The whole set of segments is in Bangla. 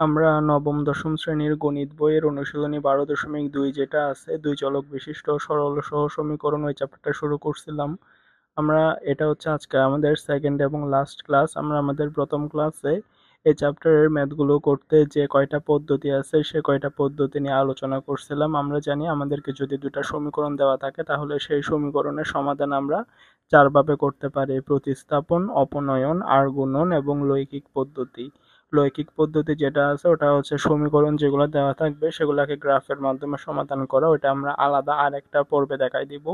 আমরা নবম, দশম শ্রেণির গণিত বইয়ের অনুশীলনী বারো দশমিক দুই যেটা আছে, দুই চলক বিশিষ্ট সরল সহ সমীকরণ ওই চ্যাপ্টারটা শুরু করছিলাম। আমরা, এটা হচ্ছে আজকে আমাদের সেকেন্ড এবং লাস্ট ক্লাস আমরা আমাদের প্রথম ক্লাসে এই চ্যাপ্টারের ম্যাথগুলো করতে যে কয়টা পদ্ধতি আছে, সে কয়টা পদ্ধতি নিয়ে আলোচনা করছিলাম। আমরা জানি আমাদেরকে যদি দুটা সমীকরণ দেওয়া থাকে, তাহলে সেই সমীকরণের সমাধান আমরা চারভাবে করতে পারি। প্রতিস্থাপন, অপনয়ন, আর গুণন এবং লৈকিক পদ্ধতি। লৈকিক পদ্ধতি যেটা আছে, ওটা হচ্ছে সমীকরণ যেগুলো দেওয়া থাকবে, সেগুলোকে গ্রাফের মাধ্যমে সমাধান করা। ওটা আমরা আলাদা আরেকটা পর্বে দেখাই দিব।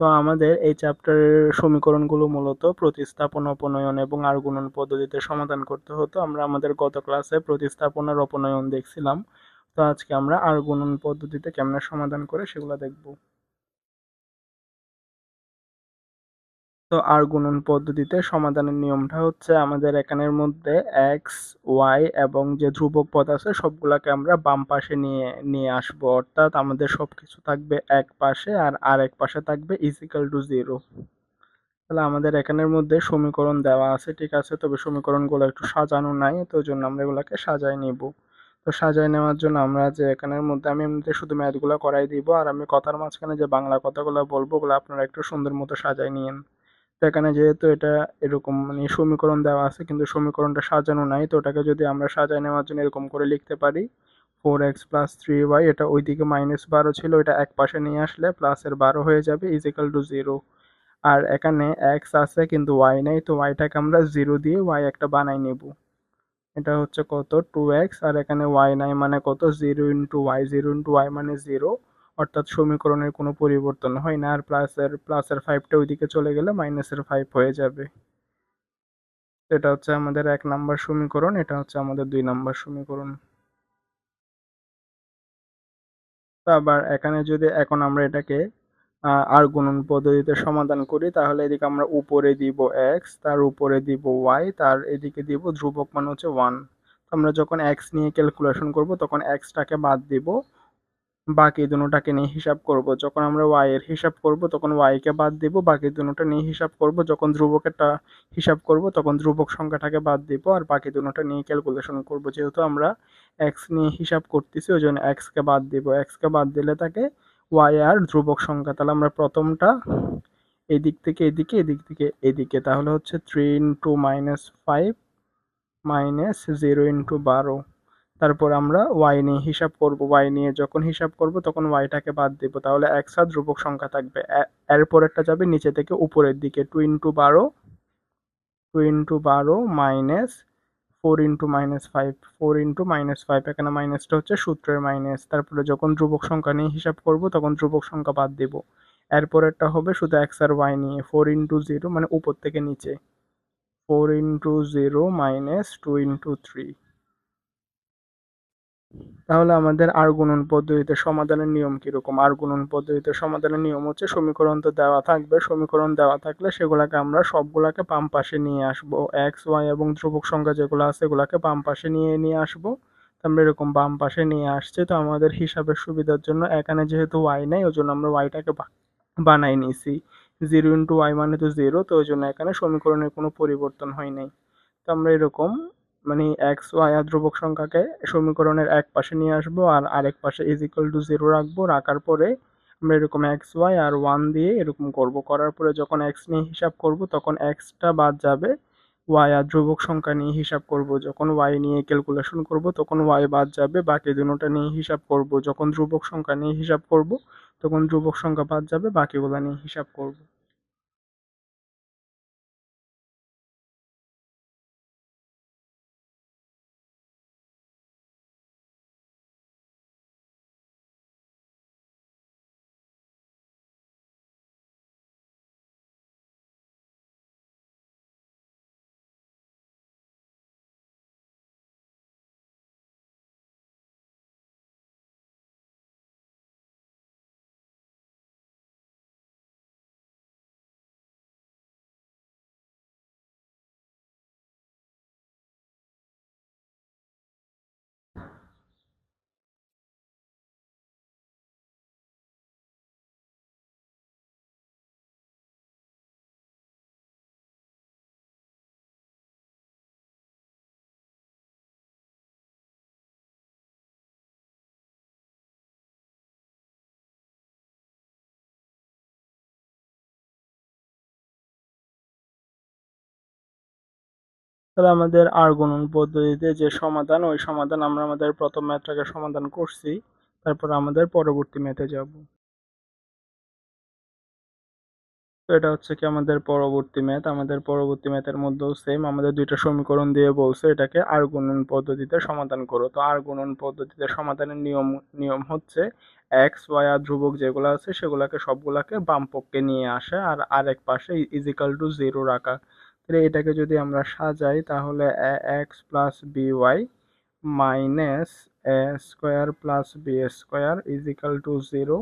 তো আমাদের এই চ্যাপ্টারের সমীকরণগুলো মূলত প্রতিস্থাপন অপনয়ন এবং আর গুণন পদ্ধতিতে সমাধান করতে হতো। আমরা আমাদের গত ক্লাসে প্রতিস্থাপন আর অপনয়ন দেখছিলাম। তো আজকে আমরা আর গুণন পদ্ধতিতে কেমনে সমাধান করে সেগুলো দেখব। তো আর গুণন পদ্ধতিতে সমাধানের নিয়মটা হচ্ছে আমাদের এখানের মধ্যে এক্স ওয়াই এবং যে ধ্রুবক পদ আছে সবগুলাকে আমরা বাম পাশে নিয়ে নিয়ে আসব। অর্থাৎ আমাদের সব কিছু থাকবে এক পাশে আর আর এক পাশে থাকবে ইজিক্যাল টু জিরো তাহলে আমাদের এখানের মধ্যে সমীকরণ দেওয়া আছে, ঠিক আছে? তবে সমীকরণগুলো একটু সাজানো নাই, তো জন্য আমরা এগুলোকে সাজাই নিব। তো সাজাই নেওয়ার জন্য আমরা যে এখানের মধ্যে আমি এমনিতে শুধু ম্যাথগুলো করাই দিব, আর আমি কথার মাঝখানে যে বাংলা কথাগুলো বলব, ওগুলো আপনারা একটু সুন্দর মতো সাজাই নিয়েন। তো এখানে যেহেতু এটা এরকম মানে সমীকরণ দেওয়া আছে, কিন্তু সমীকরণটা সাজানো নাই, তো ওটাকে যদি আমরা সাজায় নেওয়ার জন্য এরকম করে লিখতে পারি four X plus three Y এটা ওইদিকে মাইনাস বারো ছিল এটা এক পাশে নিয়ে আসলে প্লাসের বারো হয়ে যাবে ইজিক্যাল টু জিরো আর এখানে এক্স আছে, কিন্তু ওয়াই নেই, তো ওয়াইটাকে আমরা জিরো দিয়ে ওয়াই একটা বানাই নেব। এটা হচ্ছে কত? টু এক্স আর এখানে ওয়াই নাই মানে কত? Zero into Y zero into Y মানে জিরো অর্থাৎ সমীকরণের কোনো পরিবর্তন হয় না, আর প্লাসের প্লাসের ফাইভটা ওইদিকে চলে গেলে মাইনাসের ফাইভ হয়ে যাবে। এটা হচ্ছে আমাদের এক নাম্বার সমীকরণ, এটা হচ্ছে আমাদের দুই নাম্বার সমীকরণ। আবার এখানে যদি এখন আমরা এটাকে আর গুণন পদ্ধতিতে সমাধান করি, তাহলে এদিকে আমরা উপরে দিব এক্স তার উপরে দিব ওয়াই তার এদিকে দিব ধ্রুবক মান হচ্ছে ওয়ান আমরা যখন এক্স নিয়ে ক্যালকুলেশন করব, তখন এক্সটাকে বাদ দিব বাকি দুটোটাকে নিয়ে হিসাব করব। যখন আমরা ওয়াই এর হিসাব করব, তখন ওয়াইকে বাদ দিব, বাকি দুটোটা নিয়ে হিসাব করব। যখন ধ্রুবকেরটা হিসাব করব, তখন ধ্রুবক সংখ্যাটাকে বাদ দিব আর বাকি দুটোটা নিয়ে ক্যালকুলেশন করব। যেহেতু আমরা এক্স নিয়ে হিসাব করতেছি, ওই জন্য এক্সকে বাদ দেব। দিব এক্সকে বাদ দিলে তাকে ওয়াই আর ধ্রুবক সংখ্যা। তাহলে আমরা প্রথমটা এদিক থেকে এদিকে, এদিক থেকে এদিকে। তাহলে হচ্ছে three into minus five minus zero into বারো। তারপর আমরা ওয়াই নিয়ে হিসাব করব। ওয়াই নিয়ে যখন হিসাব করব, তখন ওয়াইটাকে বাদ দেব। তাহলে একসাথ ধ্রুবক সংখ্যা থাকবে। এর পরেরটা যাবে নিচে থেকে উপরের দিকে। টু ইন্টু বারো টু ইন্টু বারো minus four into minus five four into minus five এখানে মাইনাসটা হচ্ছে সূত্রের মাইনাস তারপরে যখন ধ্রুবক সংখ্যা নিয়ে হিসাব করব, তখন ধ্রুবক সংখ্যা বাদ দেব। এরপরেরটা হবে শুধু এক্স আর ওয়াই নিয়ে। ফোর ইন্টু জিরো মানে উপর থেকে নিচে। Four into zero minus two into three তাহলে আমাদের আর গুণন পদ্ধতিতে সমাধানের নিয়ম কীরকম? আর গুণন পদ্ধতিতে সমাধানের নিয়ম হচ্ছে সমীকরণ তো দেওয়া থাকবে। সমীকরণ দেওয়া থাকলে সেগুলোকে আমরা সবগুলোকে বাম পাশে নিয়ে আসব। এক্স ওয়াই এবং ধ্রুবক সংখ্যা যেগুলো আছে সেগুলোকে বাম পাশে নিয়ে নিয়ে আসব। আমরা এরকম বাম পাশে নিয়ে আসছে। তো আমাদের হিসাবের সুবিধার জন্য এখানে যেহেতু ওয়াই নেই ওই জন্য আমরা ওয়াইটাকে বানাই নিয়েছি জিরো ইন্টু ওয়াই মানে তো জিরো তো ওই জন্য এখানে সমীকরণের কোনো পরিবর্তন হয় নাই। তো আমরা এরকম মানে এক্স ওয়াই আর ধ্রুবক সংখ্যাকে সমীকরণের এক পাশে নিয়ে আসব আর আরেক পাশে ইজ ইকুয়াল টু জিরো রাখব, রাখার পরে আমরা এরকম এক্স ওয়াই আর ওয়ান দিয়ে এরকম করব। করার পরে যখন এক্স নিয়ে হিসাব করব, তখন এক্সটা বাদ যাবে ওয়াই আর ধ্রুবক সংখ্যা নিয়ে হিসাব করব। যখন ওয়াই নিয়ে ক্যালকুলেশন করব, তখন ওয়াই বাদ যাবে, বাকি দুটোটা নিয়ে হিসাব করব। যখন ধ্রুবক সংখ্যা নিয়ে হিসাব করব, তখন ধ্রুবক সংখ্যা বাদ যাবে, বাকিগুলো নিয়ে হিসাব করব। তাহলে আমাদের আর গুণন পদ্ধতিতে যে সমাধান, ওই সমাধান আমরা আমাদের প্রথম ম্যাথটাকে সমাধান করছি। তারপর আমাদের পরবর্তী ম্যাথে যাব। তো এটা হচ্ছে কি আমাদের পরবর্তী ম্যাথ। আমাদের পরবর্তী ম্যাথের মধ্যেও সেম আমাদের দুইটা সমীকরণ দিয়ে বলছে, এটাকে আর গুণন পদ্ধতিতে সমাধান করো। তো আর গুণন পদ্ধতিতে সমাধানের নিয়ম নিয়ম হচ্ছে এক্স ওয়াই আর ধ্রুবক যেগুলো আছে, সেগুলোকে সবগুলাকে বাম পক্ষে নিয়ে আসে আর আরেক পাশে ইজিক্যাল টু জিরো রাখা। তাহলে এটাকে যদি আমরা সাজাই, তাহলে X plus B Y minus A square plus B square equal to zero.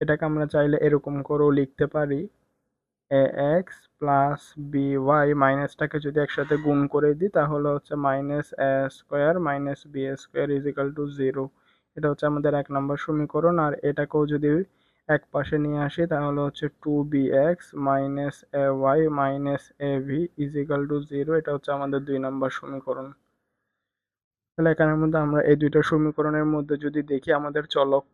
এটাকে আমরা চাইলে এরকম করেও লিখতে পারি। A X plus B Y মাইনাসটাকে যদি একসাথে গুণ করে দিই, তাহলে হচ্ছে minus A square minus B square equal to zero. এটা হচ্ছে আমাদের এক নম্বর সমীকরণ, আর এটাকেও যদি এক পাশে নিয়ে আসি, তাহলে হচ্ছে two B X minus A Y minus A V equal to zero এটা হচ্ছে আমাদের দুই নম্বর সমীকরণ। তাহলে এখানের মধ্যে আমরা এই দুইটা সমীকরণের মধ্যে যদি দেখি, আমাদের চলক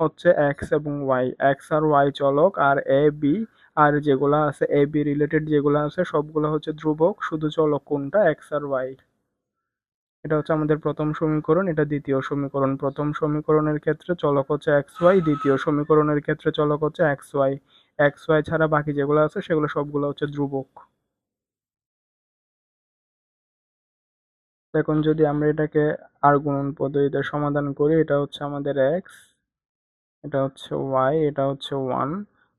হচ্ছে এক্স এবং ওয়াই এক্স আর ওয়াই চলক আর এ বি আর যেগুলো আছে এ বি রিলেটেড যেগুলো আছে, সবগুলো হচ্ছে ধ্রুবক, শুধু চলক কোনটা? এক্স আর ওয়াই এটা হচ্ছে আমাদের প্রথম সমীকরণ, এটা দ্বিতীয় সমীকরণ। প্রথম সমীকরণের ক্ষেত্রে চলক হচ্ছে এক্স ওয়াই দ্বিতীয় সমীকরণের ক্ষেত্রে চলক হচ্ছে এক্স ওয়াই এক্স ওয়াই ছাড়া বাকি যেগুলো আছে, সেগুলো সবগুলো হচ্ছে ধ্রুবক। এখন যদি আমরা এটাকে আর গুণন পদ্ধতিতে সমাধান করি, এটা হচ্ছে আমাদের এক্স এটা হচ্ছে ওয়াই এটা হচ্ছে ওয়ান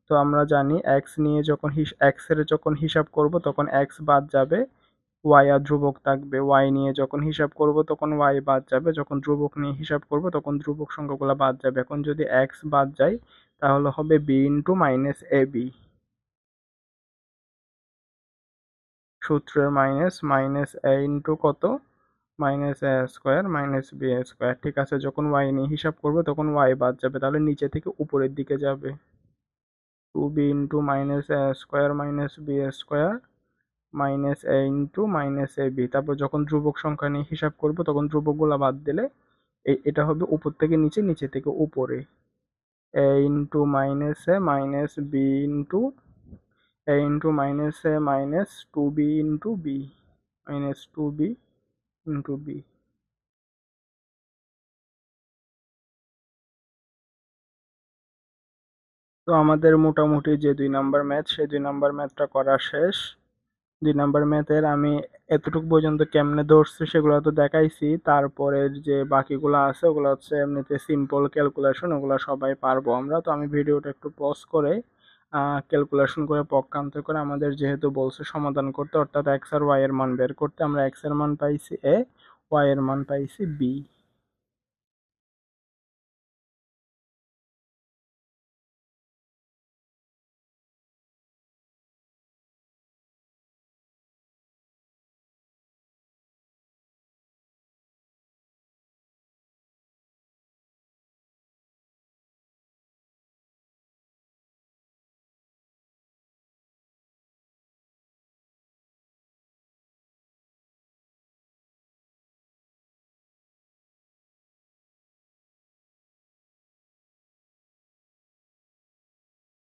তো আমরা জানি এক্স নিয়ে যখন এক্সের যখন হিসাব করব, তখন এক্স বাদ যাবে। ওয়াই আর ধ্রুবক থাকবে। ওয়াই নিয়ে যখন হিসাব করব তখন ওয়াই বাদ যাবে। যখন ধ্রুবক নিয়ে হিসাব করব তখন ধ্রুবক সংখ্যাগুলো বাদ যাবে। এখন যদি এক্স বাদ যায় তাহলে হবে B into minus A B সূত্রের মাইনাস মাইনাস এ ইন্টু কত? Minus A square minus B square ঠিক আছে, যখন ওয়াই নিয়ে হিসাব করব তখন ওয়াই বাদ যাবে। তাহলে নিচে থেকে উপরের দিকে যাবে। Two B into minus A square minus B square minus A into minus A B তারপর যখন ধ্রুবক সংখ্যা নিয়ে হিসাব করব, তখন ধ্রুবকগুলো বাদ দিলে এটা হবে উপর থেকে নিচে নিচে থেকে উপরে। A into minus A minus B into A into minus A minus two B into B minus two B into B তো আমাদের মোটামুটি যে দুই নাম্বার ম্যাথ, সেই দুই নাম্বার ম্যাথটা করা শেষ। দুই নাম্বার ম্যাথের আমি এতটুকু পর্যন্ত কেমনে ধরছি সেগুলো তো দেখাইছি। তারপরের যে বাকিগুলো আছে, ওগুলো হচ্ছে এমনিতে সিম্পল ক্যালকুলেশন ওগুলো সবাই পারব আমরা। তো আমি ভিডিওটা একটু পজ করে ক্যালকুলেশন করে, পক্ষান্তর করে আমাদের যেহেতু বলছে সমাধান করতে, অর্থাৎ এক্স আর ওয়াই এর মান বের করতে, আমরা এক্সের মান পাইছি এ ওয়াই এর মান পাইছি বি